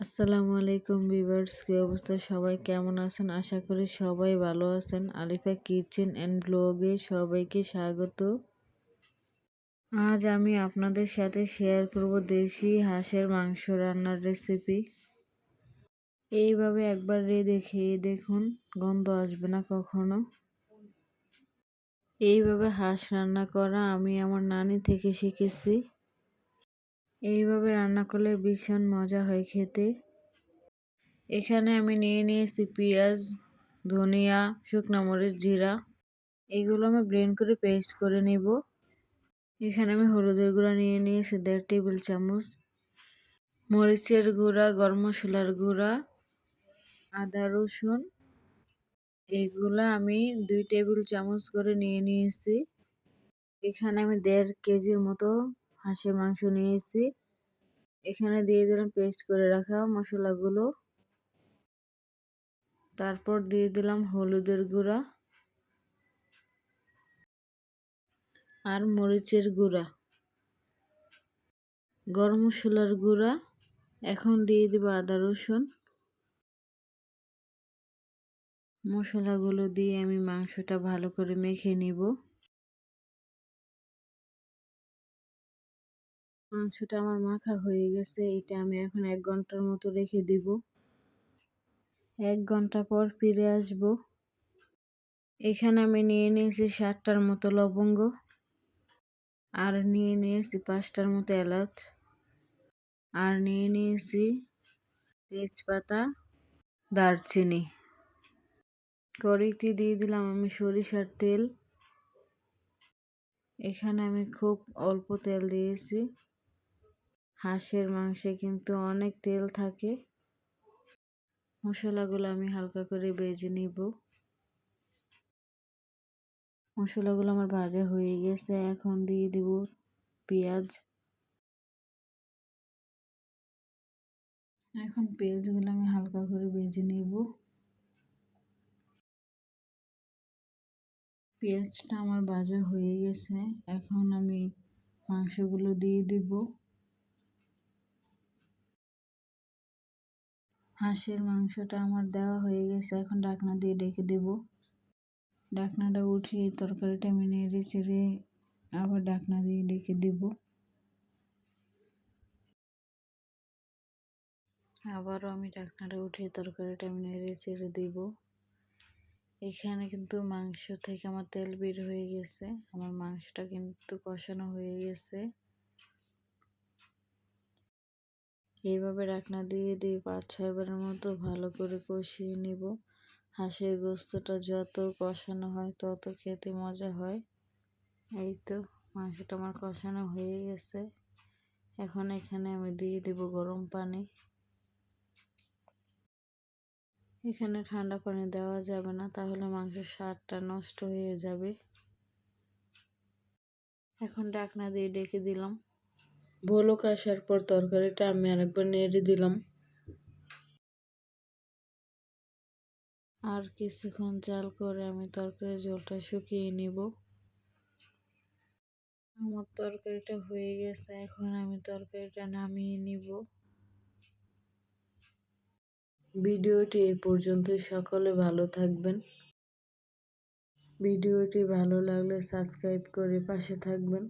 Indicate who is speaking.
Speaker 1: আসসালামু আলাইকুম ভিউয়ার্স, কি অবস্থা? সবাই কেমন আছেন? আশা করি সবাই ভালো আছেন। আলিফা কিচেন অ্যান্ড ব্লগে সবাইকে স্বাগত। আজ আমি আপনাদের সাথে শেয়ার করব দেশি হাঁসের মাংস রান্নার রেসিপি এইভাবে একবার রেঁধে খেয়ে দেখুন, গন্ধ আসবে না কখনো। এইভাবে হাঁস রান্না করা আমি আমার নানি থেকে শিখেছি। এইভাবে রান্না করলে ভীষণ মজা হয় খেতে। এখানে আমি নিয়ে নিয়েছি পেঁয়াজ, ধনিয়া, শুকনো মরিচ, জিরা। এগুলো আমি ব্লেন্ড করে পেস্ট করে নিব। এখানে আমি হলুদের গুঁড়া নিয়ে নিয়েছি দেড় টেবিল চামচ। মরিচের গুঁড়া, গরম মশলার গুঁড়া, আদা, রসুন। এগুলো আমি দুই টেবিল চামচ করে নিয়ে নিয়েছি। এখানে আমি দেড় কেজির মতো হাঁসের মাংস নিয়েছি। এখানে দিয়ে দিলাম পেস্ট করে রাখা মশলাগুলো। তারপর দিয়ে দিলাম হলুদের গুঁড়া আর মরিচের গুঁড়া। গরম মশলার গুঁড়া, এখন দিয়ে দিব আদা, রসুন। মশলাগুলো দিয়ে আমি মাংসটা ভালো করে মেখে নিব। মাংসটা আমার মাখা হয়ে গেছে। এটা আমি এখন এক ঘণ্টার মতো রেখে দিব। এক ঘণ্টা পর ফিরে আসব। এখানে আমি নিয়ে নিয়েছি ষাটটার মতো লবঙ্গ আর নিয়ে নিয়েছি পাঁচটার মতো এলাচ আর নিয়ে নিয়েছি তেজপাতা, দারচিনি। কড়াইতে দিয়ে দিলাম আমি সরিষার তেল। এখানে আমি খুব অল্প তেল দিয়েছি। হাঁসের মাংসে কিন্তু অনেক তেল থাকে। মশলাগুলো আমি হালকা করে বেজে নিব। মশলাগুলো আমার ভাজা হয়ে গেছে, এখন দিয়ে দিব পেঁয়াজ। এখন পেঁয়াজগুলো আমি হালকা করে বেজে নেব। পেঁয়াজটা আমার ভাজা হয়ে গেছে, এখন আমি মাংসগুলো দিয়ে দিব। হাঁসের মাংসটা আমার দেওয়া হয়ে গেছে, এখন ডাকনা দিয়ে ডেকে দেব। ডাকনাটা উঠিয়ে তরকারিটা আমি নেড়ে চেড়ে আবার ডাকনা দিয়ে ডেকে দেব। আবারও আমি ডাকনাটা উঠিয়ে তরকারিটা আমি নেড়ে চেড়ে দেব। এখানে কিন্তু মাংস থেকে আমার তেল বের হয়ে গেছে, আমার মাংসটা কিন্তু কষানো হয়ে গেছে। এইভাবে রাখনা দিয়ে দিয়ে পাঁচ ছয়বারের মতো ভালো করে কষিয়ে নিব। হাঁসের গোস্তটা যত কষানো হয়, তত খেতে মজা হয়। এই তো, মাংসটা আমার কষানো হয়ে গেছে। এখন এখানে আমি দিয়ে দেব গরম পানি। এখানে ঠান্ডা পানি দেওয়া যাবে না, তাহলে মাংসের স্বাদটা নষ্ট হয়ে যাবে। এখন ডাকনা দিয়ে ডেকে দিলাম। বলক আসার পর তরকারিটা আমি আরেকবার নেড়ে দিলাম। আর কিছুক্ষণ চাল করে আমি তরকারির জলটা শুকিয়ে নিব। আমার তরকারিটা হয়ে গেছে, এখন আমি তরকারিটা নামিয়ে নিব। ভিডিওটি এই পর্যন্তই, সকলে ভালো থাকবেন। ভিডিওটি ভালো লাগলে সাবস্ক্রাইব করে পাশে থাকবেন।